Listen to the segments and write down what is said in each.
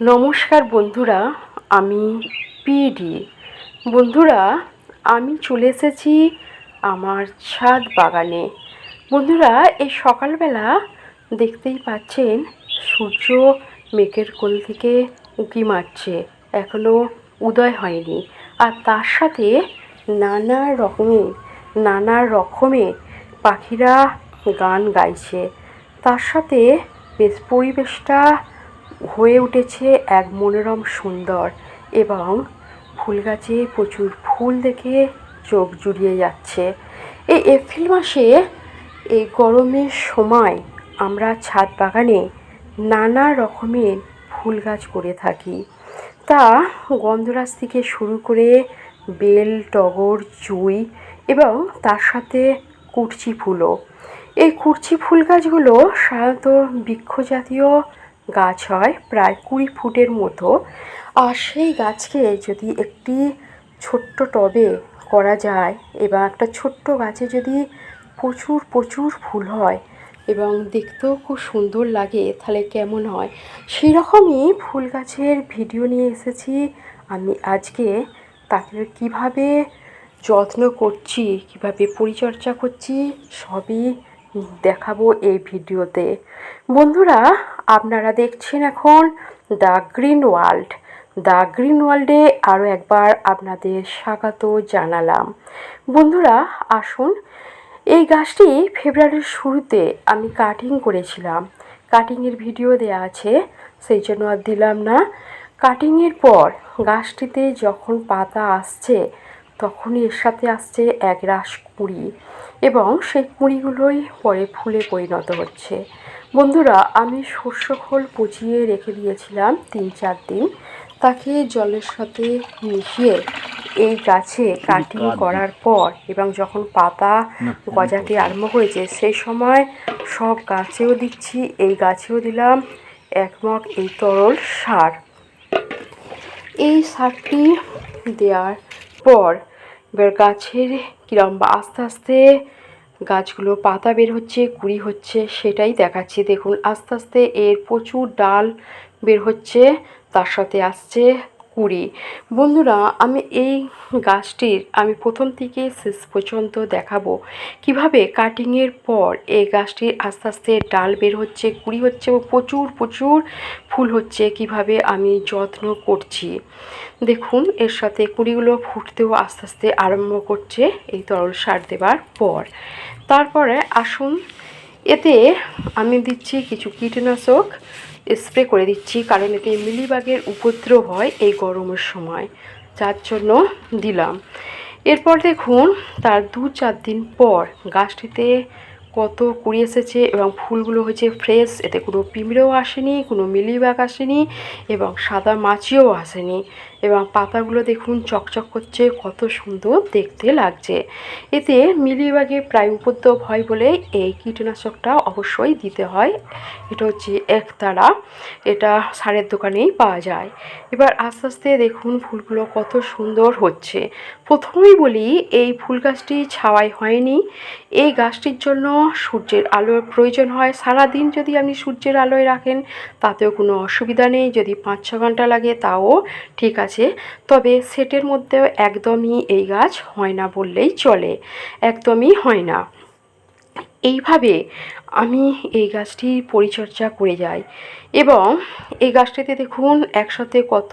নমস্কার বন্ধুরা, আমি পিডি। বন্ধুরা, আমি চলে এসেছি আমার ছাদ বাগানে। বন্ধুরা, এই সকালবেলা দেখতেই পাচ্ছেন, সূর্য মেঘের কোল থেকে উঁকি মারছে। এখনও উদয় হয়নি। আর তার সাথে নানা রকমের নানা রকমের পাখিরা গান গাইছে। তার সাথে বেশ পরিবেশটা হয়ে উঠেছে এক মনোরম সুন্দর এবং ফুল গাছে প্রচুর ফুল দেখে চোখ জুড়িয়ে যাচ্ছে। এই এপ্রিল মাসে এই গরমের সময় আমরা ছাদ বাগানে নানা রকমের ফুল গাছ করে থাকি। তা গন্ধরাজ থেকে শুরু করে বেল, টগর, জুঁই এবং তার সাথে কুরচি ফুলও। এই কুরচি ফুল গাছগুলো সাধারণত বৃক্ষজাতীয় গাছ হয়, প্রায় কুড়ি ফুটের মতো। আর সেই গাছকে যদি একটি ছোট্ট টবে করা যায় এবং একটা ছোট্ট গাছে যদি প্রচুর প্রচুর ফুল হয় এবং দেখতেও খুব সুন্দর লাগে, তাহলে কেমন হয়? সেই রকমই ফুল গাছের ভিডিও নিয়ে এসেছি। আমি আজকে তাকে কীভাবে যত্ন করছি, কীভাবে পরিচর্যা করছি, সবই দেখাবো এই ভিডিওতে। বন্ধুরা আপনারা দেখছেন এখন the green world. The green ওয়ার্ল্ডে আরও একবার আপনাদের স্বাগত জানালাম। বন্ধুরা, আসুন, এই গাছটি ফেব্রুয়ারির শুরুতে আমি কাটিং করেছিলাম। কাটিংয়ের ভিডিও দেওয়া আছে, সেই জন্য আর দিলাম না। কাটিংয়ের পর গাছটিতে যখন পাতা আসছে, তখনই এর সাথে আসছে এক রাস কুঁড়ি এবং সেই কুঁড়িগুলোই পরে ফুলে পরিণত হচ্ছে। বন্ধুরা আমি শস্য খোল পচিয়ে রেখে দিয়েছিলাম তিন চার দিন। তাকে জলের সাথে মিশিয়ে এই গাছে কাটিং করার পর এবং যখন পাতা গজাতে আরম্ভ হয়েছে সেই সময় সব গাছেও দিচ্ছি এই গাছেও দিলাম একমক এই তরল সার। এই সারটি দেওয়ার পর এবার গাছের কিরম বা আস্তে আস্তে গাছগুলো পাতা বের হচ্ছে, কুড়ি হচ্ছে, সেটাই দেখাচ্ছি। দেখুন, আস্তে আস্তে এর প্রচুর ডাল বের হচ্ছে, তার সাথে আসছে কুড়ি বন্ধুরা, আমি এই গাছটির আমি প্রথম থেকে শেষ পর্যন্ত দেখাবো। কীভাবে কাটিংয়ের পর এই গাছটির আস্তে আস্তে ডাল বের হচ্ছে, কুড়ি হচ্ছে ও প্রচুর প্রচুর ফুল হচ্ছে কীভাবে আমি যত্ন করছি। দেখুন, এর সাথে কুড়িগুলো ফুটতেও আস্তে আস্তে আরম্ভ করছে এই তরল সার দেবার পর। তারপরে আসুন, এতে আমি দিচ্ছি কিছু কীটনাশক। স্প্রে করে দিচ্ছি, কারণ এতে মিলিবাগের উপদ্রব হয় এই গরমের সময়। যার জন্য দিলাম। এরপর দেখুন, তার দু চার দিন পর গাছটিতে কত কুড়ি এসেছে এবং ফুলগুলো হয়েছে ফ্রেশ। এতে কোনো পিঁমড়েও আসেনি, কোনো মিলিবাগ আসেনি এবং সাদা মাছিও আসেনি। এবং পাতাগুলো দেখুন চকচক করছে, কত সুন্দর দেখতে লাগছে। এতে মিলিবাগে প্রায় উপদ্রব হয় বলে এই কীটনাশকটা অবশ্যই দিতে হয়। এটা হচ্ছে একতারা, এটা সারের দোকানেই পাওয়া যায়। এবার আস্তে আস্তে দেখুন ফুলগুলো কত সুন্দর হচ্ছে। প্রথমেই বলি, এই ফুল গাছটি ছাওয়াই হয়নি। এই গাছটির জন্য সূর্যের আলোর প্রয়োজন হয়। সারাদিন যদি আপনি সূর্যের আলোয় রাখেন, তাতেও কোনো অসুবিধা নেই। যদি পাঁচ ছ ঘণ্টা লাগে, তাও ঠিক আছে। তবে সেটের মধ্যেও একদমই এই গাছ হয় না বললেই চলে। একদমই হয় না। এইভাবে আমি এই গাছটির পরিচর্যা করে যাই এবং এই গাছটিতে দেখুন একসাথে কত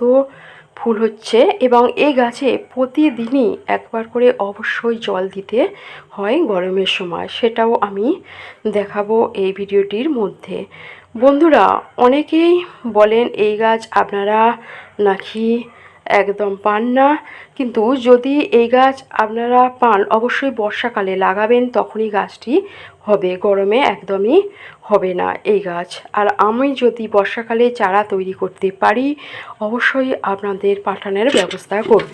ফুল হচ্ছে এবং এই গাছে প্রতিদিনই একবার করে অবশ্যই জল দিতে হয় গরমের সময়। সেটাও আমি দেখাবো এই ভিডিওটির মধ্যে। বন্ধুরা, অনেকেই বলেন, এই গাছ আপনারা নাকি একদম পান না। কিন্তু যদি এই গাছ আপনারা পান, অবশ্যই বর্ষাকালে লাগাবেন, তখনই গাছটি হবে। গরমে একদমই হবে না এই গাছ। আর আমি যদি বর্ষাকালে চারা তৈরি করতে পারি, অবশ্যই আপনাদের পাঠানোর ব্যবস্থা করব।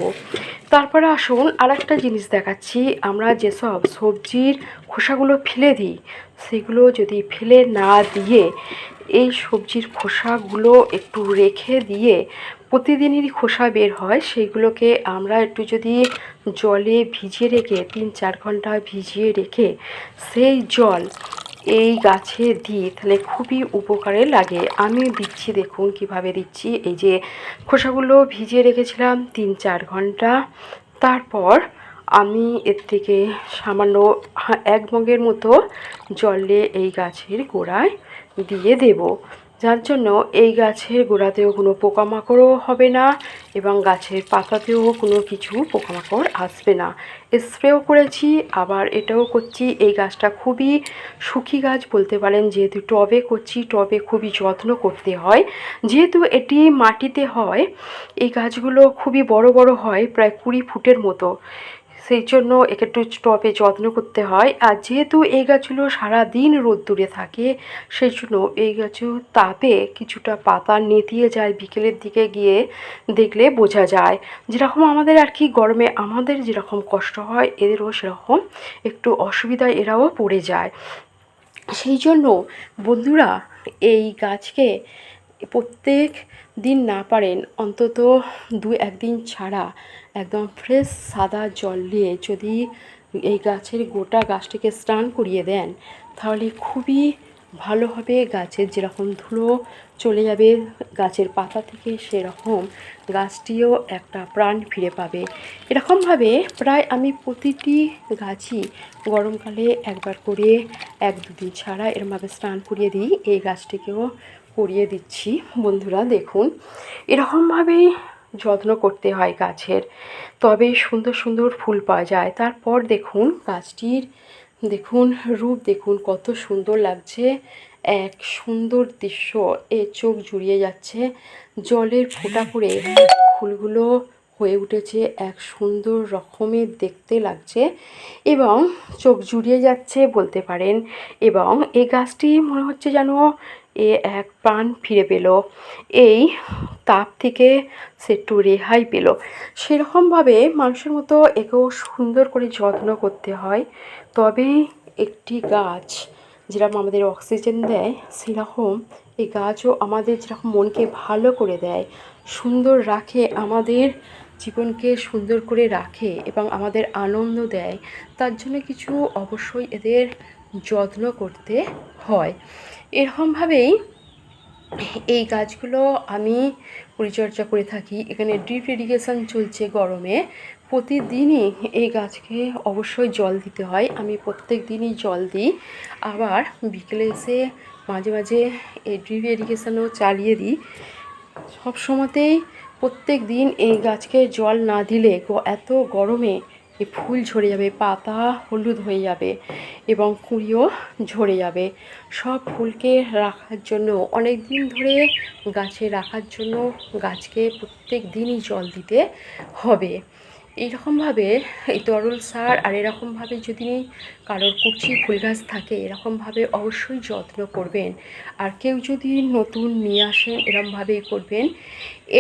তারপরে আসুন আর একটা জিনিস দেখাচ্ছি। আমরা যেসব সবজির খোসাগুলো ফেলে দিই, সেগুলো যদি ফেলে না দিয়ে এই সবজির খোসাগুলো একটু রেখে দিয়ে প্রতিদিনেরই খোসা বের হয়, সেইগুলোকে আমরা একটু যদি জলে ভিজিয়ে রেখে, তিন চার ঘণ্টা ভিজিয়ে রেখে সেই জল এই গাছে দিই তাহলে খুবই উপকারে লাগে। আমি দিচ্ছি, দেখুন কীভাবে দিচ্ছি। এই যে খোসাগুলো ভিজিয়ে রেখেছিলাম তিন চার ঘণ্টা। তারপর আমি এর থেকে সামান্য এক মগের মতো জলে এই গাছের গোড়ায় দিয়ে দেব। যার জন্য এই গাছের গোড়াতেও কোনো পোকামাকড়ও হবে না এবং গাছের পাতাতেও কোনো কিছু পোকামাকড় আসবে না। স্প্রেও করেছি, আবার এটাও করছি। এই গাছটা খুবই সুখী গাছ বলতে পারেন। যেহেতু টবে করছি, টবে খুবই যত্ন করতে হয়। যেহেতু এটি মাটিতে হয়, এই গাছগুলো খুবই বড় বড় হয়, প্রায় কুড়ি ফুটের মতো। সেই জন্য একে একটু টবে যত্ন করতে হয়। আর যেহেতু এই গাছগুলো সারাদিন রোদ্দুরে থাকে, সেই জন্য এই গাছও তাপে কিছুটা পাতা নেতিয়ে যায় বিকেলের দিকে গিয়ে দেখলে বোঝা যায়। যেরকম আমাদের আর কি গরমে আমাদের যেরকম কষ্ট হয়, এদেরও সেরকম একটু অসুবিধায় এরাও পড়ে যায়। সেই জন্য বন্ধুরা, এই গাছকে প্রত্যেক দিন না পারেন, অন্তত দু একদিন ছাড়া একদম ফ্রেশ সাদা জল দিয়ে যদি এই গাছের গোটা গাছটিকে স্নান করিয়ে দেন, তাহলে খুবই ভালো হবে গাছের যেরকম ধুলো চলে যাবে, গাছের পাতা থেকে সেরকম গাছটিও একটা প্রাণ ফিরে পাবে। এরকমভাবে প্রায় আমি প্রতিটি গাছই গরমকালে একবার করে এক দুদিন ছাড়া এরমভাবে স্নান করিয়ে দিই, এই গাছটিকেও করিয়ে দিচ্ছি। বন্ধুরা, দেখুন, এরকমভাবেই যত্ন করতে হয় গাছের। তবে সুন্দর সুন্দর ফুল পাওয়া যায়। তারপর দেখুন, গাছটির দেখুন, রূপ দেখুন, কত সুন্দর লাগছে। এক সুন্দর দৃশ্য, এ চোখ জুড়িয়ে যাচ্ছে। জলের ফোঁটা পড়ে ফুলগুলো হয়ে উঠেছে। এক সুন্দর রকমের দেখতে লাগছে এবং চোখ জুড়িয়ে যাচ্ছে বলতে পারেন। এবং এই গাছটি মনে হচ্ছে যেন এ এক প্রাণ ফিরে পেল। এই তাপ থেকে সে একটু রেহাই পেল। সেরকমভাবে মানুষের মতো একেও সুন্দর করে যত্ন করতে হয়। তবে একটি গাছ যেরকম আমাদের অক্সিজেন দেয়, সেরকম এই গাছও আমাদের যেরকম মনকে ভালো করে দেয়, সুন্দর রাখে, আমাদের জীবনকে সুন্দর করে রাখে এবং আমাদের আনন্দ দেয়, তার জন্য কিছু অবশ্যই এদের যত্ন করতে হয়। এরকমভাবেই এই গাছগুলো আমি পরিচর্যা করে থাকি। এখানে ড্রিপ ইরিগেশন চলছে গরমে। প্রতিদিনই এই গাছকে অবশ্যই জল দিতে হয়। আমি প্রত্যেক দিনই জল দিই। আবার বিকেলে এসে মাঝে মাঝে এই ড্রিপ ইরিগেশনও চালিয়ে দিই। সব সময়তেই প্রত্যেক দিন এই গাছকে জল না দিলে এত গরমে এই ফুল ঝরে যাবে, পাতা হলুদ হয়ে যাবে এবং কুঁড়িও ঝরে যাবে। সব ফুলকে রাখার জন্য অনেক দিন ধরে গাছে রাখার জন্য গাছকে প্রত্যেক দিনই জল দিতে হবে। এইরকমভাবে এই তরল সার আর এরকমভাবে যদি কারোর কুচি ফুল গাছ থাকে, এরকমভাবে অবশ্যই যত্ন করবেন। আর কেউ যদি নতুন নিয়ে আসেন এরমভাবেই করবেন।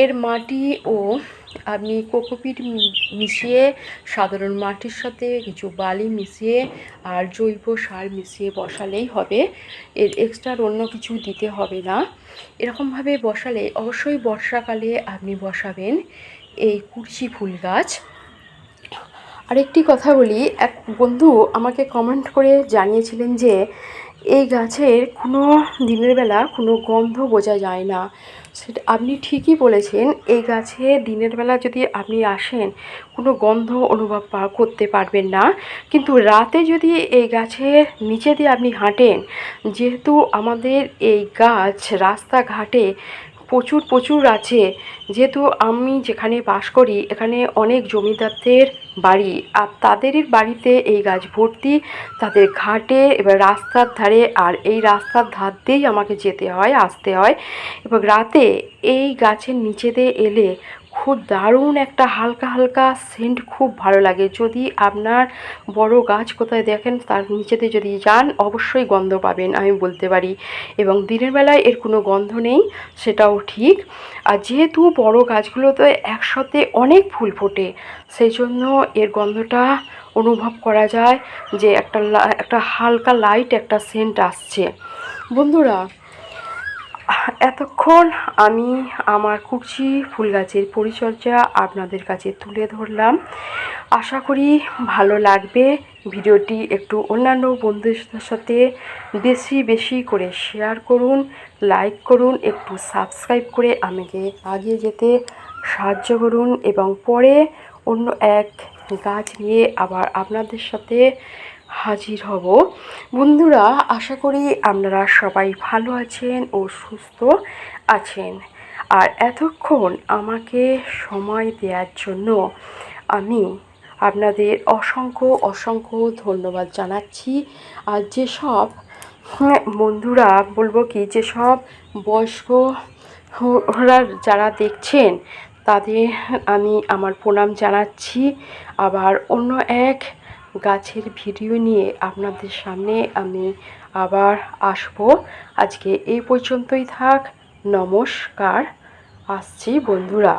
এর মাটি ও আপনি কোকোপিট মিশিয়ে সাধারণ মাটির সাথে কিছু বালি মিশিয়ে আর জৈব সার মিশিয়ে বসালেই হবে। এর এক্সট্রা অন্য কিছু দিতে হবে না। এরকমভাবে বসালে অবশ্যই বর্ষাকালে আপনি বসাবেন এই কুরচি ফুল গাছ। আরেকটি কথা বলি, এক বন্ধু আমাকে কমেন্ট করে জানিয়েছিলেন যে, এই গাছের কোনো দিনের বেলা কোনো গন্ধ বোঝা যায় না। সেটা আপনি ঠিকই বলেছেন, এই গাছে দিনের বেলা যদি আপনি আসেন, কোনো গন্ধ অনুভব করতে পারবেন না। কিন্তু রাতে যদি এই গাছের নিচে দিয়ে আপনি হাঁটেন, যেহেতু আমাদের এই গাছ রাস্তাঘাটে প্রচুর প্রচুর আছে, যেহেতু আমি যেখানে বাস করি, এখানে অনেক জমিদারদের বাড়ি। আর তাদের বাড়িতে এই গাছ ভর্তি, তাদের ঘাটে, এবার রাস্তার ধারে, আর এই রাস্তার ধার দিয়েই আমাকে যেতে হয়, আসতে হয়। এবং রাতে এই গাছের নিচে দিয়ে এলে খুব দারুণ একটা হালকা হালকা সেন্ট খুব ভালো লাগে। যদি আপনার বড় গাছ কোথায় দেখেন, তার নিচেতে যদি যান, অবশ্যই গন্ধ পাবেন, আমি বলতে পারি। এবং দিনের বেলায় এর কোনো গন্ধ নেই, সেটাও ঠিক। আর যেহেতু বড় গাছগুলোতে একসাথে অনেক ফুল ফোটে সেই জন্য এর গন্ধটা অনুভব করা যায় যে একটা একটা হালকা লাইট একটা সেন্ট আসছে। বন্ধুরা এতক্ষণ আমি আমার কুচি ফুল গাছের পরিচর্যা আপনাদের কাছে তুলে ধরলাম। আশা করি ভালো লাগবে। ভিডিওটি একটু অন্যান্য বন্ধুদের সাথে বেশি বেশি করে শেয়ার করুন, লাইক করুন, একটু সাবস্ক্রাইব করে আমাকে আগিয়ে যেতে সাহায্য করুন এবং পরে অন্য এক গাছ নিয়ে আবার আপনাদের সাথে হাজির হব। বন্ধুরা আশা করি আপনারা সবাই ভালো আছেন ও সুস্থ আছেন। আর এতক্ষণ আমাকে সময় দেওয়ার জন্য আমি আপনাদের অসংখ্য অসংখ্য ধন্যবাদ জানাচ্ছি। আর যেসব হ্যাঁ, বন্ধুরা বলব কি যেসব বয়স্ক যারা দেখছেন তাদের আমি আমার প্রণাম জানাচ্ছি। আবার অন্য এক গাছের ভিডিও নিয়ে আপনাদের সামনে আমি আবার আসব। আজকে এই পর্যন্তই থাক। নমস্কার। আসছি বন্ধুরা।